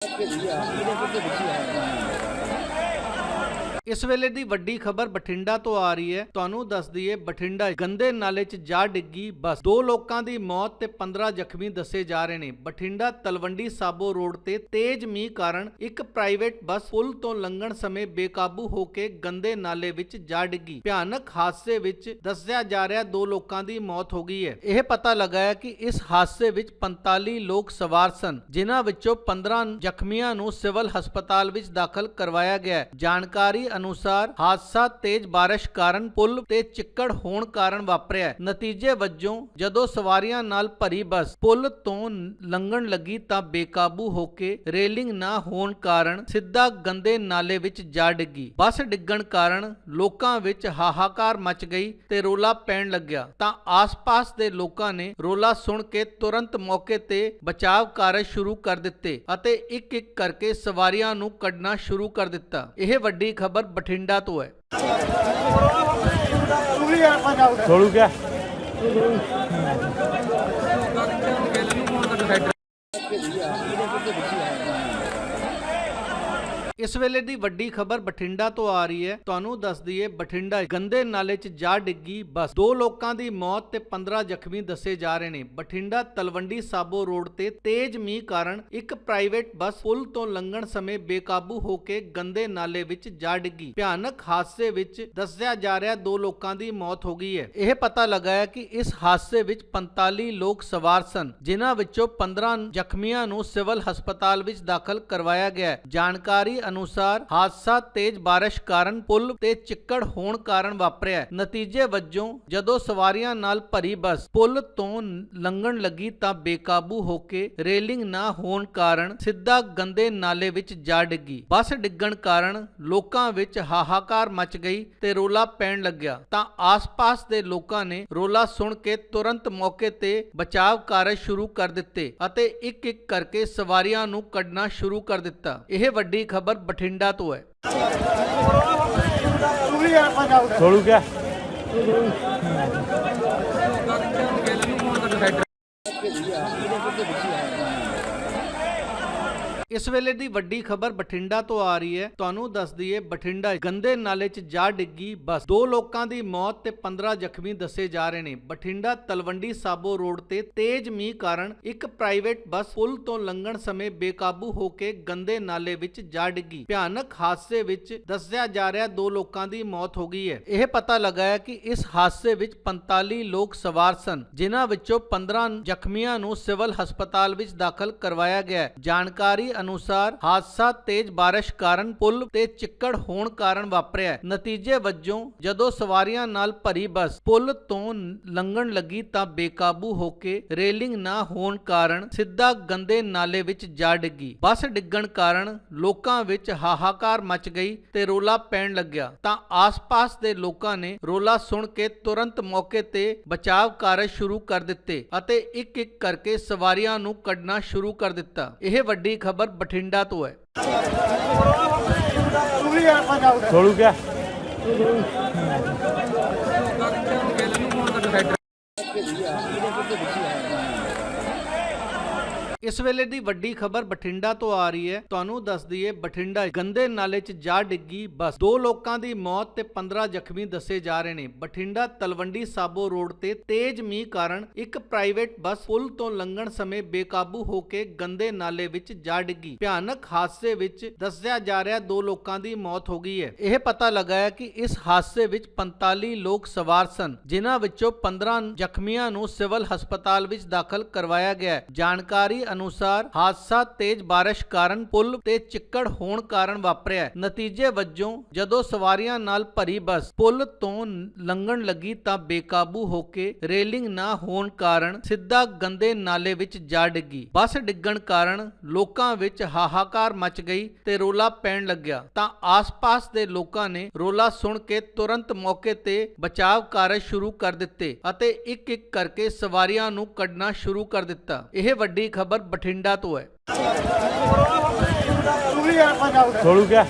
对不起啊实在是对不起啊 ਇਸ ਵੇਲੇ ਦੀ ਵੱਡੀ ਖਬਰ ਬਠਿੰਡਾ ਤੋਂ ਆ ਰਹੀ ਹੈ। ਤੁਹਾਨੂੰ ਦੱਸ ਦਈਏ, ਬਠਿੰਡਾ ਗੰਦੇ ਨਾਲੇ 'ਚ ਜਾ ਡਿੱਗੀ ਬੱਸ। ਦੋ ਲੋਕਾਂ ਦੀ ਮੌਤ ਤੇ 15 ਜ਼ਖਮੀ ਦੱਸੇ ਜਾ ਰਹੇ ਨੇ। ਬਠਿੰਡਾ ਤਲਵੰਡੀ ਸਾਬੋ ਰੋਡ ਤੇ ਤੇਜ਼ ਮੀਂਹ ਕਾਰਨ ਇੱਕ ਪ੍ਰਾਈਵੇਟ ਬੱਸ ਪੁਲ ਤੋਂ ਲੰਘਣ ਸਮੇਂ ਬੇਕਾਬੂ ਹੋ ਕੇ ਗੰਦੇ ਨਾਲੇ ਵਿੱਚ ਜਾ ਡਿੱਗੀ। ਭਿਆਨਕ ਹਾਦਸੇ ਵਿੱਚ ਦੱਸਿਆ ਜਾ ਰਿਹਾ, ਦੋ ਲੋਕਾਂ ਦੀ ਮੌਤ ਹੋ ਗਈ ਹੈ। ਇਹ ਪਤਾ ਲੱਗਾ ਹੈ ਕਿ ਇਸ ਹਾਦਸੇ ਵਿੱਚ 45 ਲੋਕ ਸਵਾਰ ਸਨ, ਜਿਨ੍ਹਾਂ ਵਿੱਚੋਂ 15 ਜ਼ਖਮੀਆਂ ਨੂੰ ਸਿਵਲ ਹਸਪਤਾਲ ਵਿੱਚ ਦਾਖਲ ਕਰਵਾਇਆ ਗਿਆ ਜਾਣਕਾਰੀ ਅਨੁਸਾਰ ਹਾਦਸਾ ਤੇਜ਼ ਬਾਰਿਸ਼ ਕਾਰਨ ਪੁਲ ਤੇ ਚਿੱਕੜ ਹੋਣ ਕਾਰਨ ਵਾਪਰਿਆ ਨਤੀਜੇ ਵਜੋਂ ਜਦੋਂ ਸਵਾਰੀਆਂ ਨਾਲ ਭਰੀ ਬੱਸ ਪੁਲ ਤੋਂ ਲੰਘਣ ਲੱਗੀ ਤਾਂ ਬੇਕਾਬੂ ਹੋ ਕੇ ਰੇਲਿੰਗ ਨਾ ਹੋਣ ਕਾਰਨ ਸਿੱਧਾ ਗੰਦੇ ਨਾਲੇ ਵਿੱਚ ਜਾ ਡਿੱਗੀ। ਬੱਸ ਡਿੱਗਣ ਕਾਰਨ ਲੋਕਾਂ ਵਿੱਚ ਹਾਹਾਕਾਰ ਮਚ ਗਈ ਤੇ ਰੋਲਾ ਪੈਣ ਲੱਗਿਆ। ਤਾਂ ਆਸ-ਪਾਸ ਦੇ ਲੋਕਾਂ ਨੇ ਰੋਲਾ ਸੁਣ ਕੇ ਤੁਰੰਤ ਮੌਕੇ ਤੇ ਬਚਾਵ ਕਾਰਜ ਸ਼ੁਰੂ ਕਰ ਦਿੱਤੇ ਅਤੇ ਇੱਕ-ਇੱਕ ਕਰਕੇ ਸਵਾਰੀਆਂ ਨੂੰ ਕੱਢਣਾ ਸ਼ੁਰੂ ਕਰ ਦਿੱਤਾ। ਇਹ ਵੱਡੀ ਖਬਰ ਖਬਰ ਬਠਿੰਡਾ ਤੋਂ ਹੈ ਥੋੜੂ ਕਿਆ ਇਸ ਵੇਲੇ ਦੀ ਵੱਡੀ ਖਬਰ ਬਠਿੰਡਾ ਤੋਂ ਆ ਰਹੀ ਹੈ। ਤੁਹਾਨੂੰ ਦੱਸ ਦਈਏ, ਬਠਿੰਡਾ ਗੰਦੇ ਨਾਲੇ 'ਚ ਜਾ ਡਿੱਗੀ ਬੱਸ। ਦੋ ਲੋਕਾਂ ਦੀ ਮੌਤ ਤੇ 15 ਜ਼ਖਮੀ ਦੱਸੇ ਜਾ ਰਹੇ ਨੇ। ਬਠਿੰਡਾ ਤਲਵੰਡੀ ਸਾਬੋ ਰੋਡ ਤੇ ਤੇਜ਼ ਮੀਂਹ ਕਾਰਨ ਇੱਕ ਪ੍ਰਾਈਵੇਟ ਬੱਸ ਪੁਲ ਤੋਂ ਲੰਘਣ ਸਮੇਂ ਬੇਕਾਬੂ ਹੋ ਕੇ ਗੰਦੇ ਨਾਲੇ ਵਿੱਚ ਜਾ ਡਿੱਗੀ। ਭਿਆਨਕ ਹਾਦਸੇ ਵਿੱਚ ਦੱਸਿਆ ਜਾ ਰਿਹਾ, ਦੋ ਲੋਕਾਂ ਦੀ ਮੌਤ ਹੋ ਗਈ ਹੈ। ਇਹ ਪਤਾ ਲੱਗਾ ਹੈ ਕਿ ਇਸ ਹਾਦਸੇ ਵਿੱਚ 45 ਲੋਕ ਸਵਾਰ ਸਨ, ਜਿਨ੍ਹਾਂ ਵਿੱਚੋਂ 15 ਜ਼ਖਮੀਆਂ ਨੂੰ ਸਿਵਲ ਹਸਪਤਾਲ ਵਿੱਚ ਦਾਖਲ ਕਰਵਾਇਆ ਗਿਆ ਜਾਣਕਾਰੀ ਅਨੁਸਾਰ ਹਾਦਸਾ ਤੇਜ਼ ਬਾਰਿਸ਼ ਕਾਰਨ ਪੁਲ ਤੇ ਚਿੱਕੜ ਹੋਣ ਕਾਰਨ ਵਾਪਰਿਆ। ਨਤੀਜੇ ਵਜੋਂ ਜਦੋਂ ਸਵਾਰੀਆਂ ਨਾਲ ਭਰੀ ਬੱਸ ਪੁਲ ਤੋਂ ਲੰਘਣ ਲੱਗੀ ਤਾਂ ਬੇਕਾਬੂ ਹੋ ਕੇ ਰੇਲਿੰਗ ਨਾ ਹੋਣ ਕਾਰਨ ਸਿੱਧਾ ਗੰਦੇ ਨਾਲੇ ਵਿੱਚ ਜਾ ਡਿੱਗੀ। ਬੱਸ ਡਿੱਗਣ ਕਾਰਨ ਲੋਕਾਂ ਵਿੱਚ ਹਾਹਾਕਾਰ ਮਚ ਗਈ ਤੇ ਰੋਲਾ ਪੈਣ ਲੱਗਿਆ। ਤਾਂ ਆਸ-ਪਾਸ ਦੇ ਲੋਕਾਂ ਨੇ ਰੋਲਾ ਸੁਣ ਕੇ ਤੁਰੰਤ ਮੌਕੇ ਤੇ ਬਚਾਵ ਕਾਰਜ ਸ਼ੁਰੂ ਕਰ ਦਿੱਤੇ ਅਤੇ ਇੱਕ-ਇੱਕ ਕਰਕੇ ਸਵਾਰੀਆਂ ਨੂੰ ਕੱਢਣਾ ਸ਼ੁਰੂ ਕਰ ਦਿੱਤਾ। ਇਹ ਵੱਡੀ ਖਬਰ ਬਠਿੰਡਾ ਤੋਂ ਹੈ। ਥੋੜੂ ਕਿਆ? ਇਸ ਵੇਲੇ ਦੀ ਵੱਡੀ ਖਬਰ ਬਠਿੰਡਾ ਤੋਂ ਆ ਰਹੀ ਹੈ। ਤੁਹਾਨੂੰ ਦੱਸ ਦਈਏ, ਬਠਿੰਡਾ ਗੰਦੇ ਨਾਲੇ 'ਚ ਜਾ ਡਿੱਗੀ ਬੱਸ। ਦੋ ਲੋਕਾਂ ਦੀ ਮੌਤ ਤੇ 15 ਜ਼ਖਮੀ ਦੱਸੇ ਜਾ ਰਹੇ ਨੇ। ਬਠਿੰਡਾ ਤਲਵੰਡੀ ਸਾਬੋ ਰੋਡ ਤੇ ਤੇਜ਼ ਮੀਂਹ ਕਾਰਨ ਇੱਕ ਪ੍ਰਾਈਵੇਟ ਬੱਸ ਪੁਲ ਤੋਂ ਲੰਘਣ ਸਮੇਂ ਬੇਕਾਬੂ ਹੋ ਕੇ ਗੰਦੇ ਨਾਲੇ ਵਿੱਚ ਜਾ ਡਿੱਗੀ। ਭਿਆਨਕ ਹਾਦਸੇ ਵਿੱਚ ਦੱਸਿਆ ਜਾ ਰਿਹਾ, ਦੋ ਲੋਕਾਂ ਦੀ ਮੌਤ ਹੋ ਗਈ ਹੈ। ਇਹ ਪਤਾ ਲੱਗਾ ਹੈ ਕਿ ਇਸ ਹਾਦਸੇ ਵਿੱਚ 45 ਲੋਕ ਸਵਾਰ ਸਨ, ਜਿਨ੍ਹਾਂ ਵਿੱਚੋਂ 15 ਜ਼ਖਮੀਆਂ ਨੂੰ ਸਿਵਲ ਹਸਪਤਾਲ ਵਿੱਚ ਦਾਖਲ ਕਰਵਾਇਆ ਗਿਆ ਹੈ। ਜਾਣਕਾਰੀ ਅਨੁਸਾਰ ਹਾਦਸਾ ਤੇਜ਼ ਬਾਰਿਸ਼ ਕਾਰਨ ਪੁਲ ਤੇ ਚਿੱਕੜ ਹੋਣ ਕਾਰਨ ਵਾਪਰਿਆ। ਨਤੀਜੇ ਵਜੋਂ ਜਦੋਂ ਸਵਾਰੀਆਂ ਨਾਲ ਭਰੀ ਬੱਸ ਪੁਲ ਤੋਂ ਲੰਘਣ ਲੱਗੀ ਤਾਂ ਬੇਕਾਬੂ ਹੋ ਕੇ ਰੇਲਿੰਗ ਨਾ ਹੋਣ ਕਾਰਨ ਸਿੱਧਾ ਗੰਦੇ ਨਾਲੇ ਵਿੱਚ ਜਾ ਡਿੱਗੀ। ਬੱਸ ਡਿੱਗਣ ਕਾਰਨ ਲੋਕਾਂ ਵਿੱਚ ਹਾਹਾਕਾਰ ਮਚ ਗਈ ਤੇ ਰੋਲਾ ਪੈਣ ਲੱਗਿਆ। ਤਾਂ ਆਸ-ਪਾਸ ਦੇ ਲੋਕਾਂ ਨੇ ਰੋਲਾ ਸੁਣ ਕੇ ਤੁਰੰਤ ਮੌਕੇ ਤੇ ਬਚਾਵ ਕਾਰਜ ਸ਼ੁਰੂ ਕਰ ਦਿੱਤੇ ਅਤੇ ਇੱਕ-ਇੱਕ ਕਰਕੇ ਸਵਾਰੀਆਂ ਨੂੰ ਕੱਢਣਾ ਸ਼ੁਰੂ ਕਰ ਦਿੱਤਾ। ਇਹ ਵੱਡੀ ਖਬਰ ਉਮਰ ਬਠਿੰਡਾ ਤੋਂ ਹੈ ਥੋੜੂ ਕਿਆ ਇਸ ਵੇਲੇ ਦੀ ਵੱਡੀ ਖਬਰ ਬਠਿੰਡਾ ਤੋਂ ਆ ਰਹੀ ਹੈ। ਤੁਹਾਨੂੰ ਦੱਸ ਦਈਏ, ਬਠਿੰਡਾ ਗੰਦੇ ਨਾਲੇ 'ਚ ਜਾ ਡਿੱਗੀ ਬੱਸ। ਦੋ ਲੋਕਾਂ ਦੀ ਮੌਤ ਤੇ 15 ਜ਼ਖਮੀ ਦੱਸੇ ਜਾ ਰਹੇ ਨੇ। ਬਠਿੰਡਾ ਤਲਵੰਡੀ ਸਾਬੋ ਰੋਡ ਤੇ ਤੇਜ਼ ਮੀਂਹ ਕਾਰਨ ਇੱਕ ਪ੍ਰਾਈਵੇਟ ਬੱਸ ਪੁਲ ਤੋਂ ਲੰਘਣ ਸਮੇਂ ਬੇਕਾਬੂ ਹੋ ਕੇ ਗੰਦੇ ਨਾਲੇ ਵਿੱਚ ਜਾ ਡਿੱਗੀ। ਭਿਆਨਕ ਹਾਦਸੇ ਵਿੱਚ ਦੱਸਿਆ ਜਾ ਰਿਹਾ, ਦੋ ਲੋਕਾਂ ਦੀ ਮੌਤ ਹੋ ਗਈ ਹੈ। ਇਹ ਪਤਾ ਲੱਗਾ ਹੈ ਕਿ ਇਸ ਹਾਦਸੇ ਵਿੱਚ 45 ਲੋਕ ਸਵਾਰ ਸਨ, ਜਿਨ੍ਹਾਂ ਵਿੱਚੋਂ 15 ਜ਼ਖਮੀਆਂ ਨੂੰ ਸਿਵਲ ਹਸਪਤਾਲ ਵਿੱਚ ਦਾਖਲ ਕਰਵਾਇਆ ਗਿਆ ਹੈ। ਜਾਣਕਾਰੀ ਅਨੁਸਾਰ ਹਾਦਸਾ ਤੇਜ਼ ਬਾਰਿਸ਼ ਕਾਰਨ ਪੁਲ ਤੇ ਚਿੱਕੜ ਹੋਣ ਕਾਰਨ ਵਾਪਰਿਆ ਨਤੀਜੇ ਵਜੋਂ ਜਦੋਂ ਸਵਾਰੀਆਂ ਨਾਲ ਭਰੀ ਬੱਸ ਪੁਲ ਤੋਂ ਲੰਘਣ ਲੱਗੀ ਤਾਂ ਬੇਕਾਬੂ ਹੋ ਕੇ ਰੇਲਿੰਗ ਨਾ ਹੋਣ ਕਾਰਨ ਸਿੱਧਾ ਗੰਦੇ ਨਾਲੇ ਵਿੱਚ ਜਾ ਡਿੱਗੀ। ਬੱਸ ਡਿੱਗਣ ਕਾਰਨ ਲੋਕਾਂ ਵਿੱਚ ਹਾਹਾਕਾਰ ਮਚ ਗਈ ਤੇ ਰੋਲਾ ਪੈਣ ਲੱਗਿਆ। ਤਾਂ ਆਸ-ਪਾਸ ਦੇ ਲੋਕਾਂ ਨੇ ਰੋਲਾ ਸੁਣ ਕੇ ਤੁਰੰਤ ਮੌਕੇ ਤੇ ਬਚਾਵ ਕਾਰਜ ਸ਼ੁਰੂ ਕਰ ਦਿੱਤੇ ਅਤੇ ਇੱਕ-ਇੱਕ ਕਰਕੇ ਸਵਾਰੀਆਂ ਨੂੰ ਕੱਢਣਾ ਸ਼ੁਰੂ ਕਰ ਦਿੱਤਾ। ਇਹ ਵੱਡੀ ਖਬਰ ਬਠਿੰਡਾ ਤੋਂ ਹੈ। ਸੋਲੂ ਕਿਆ?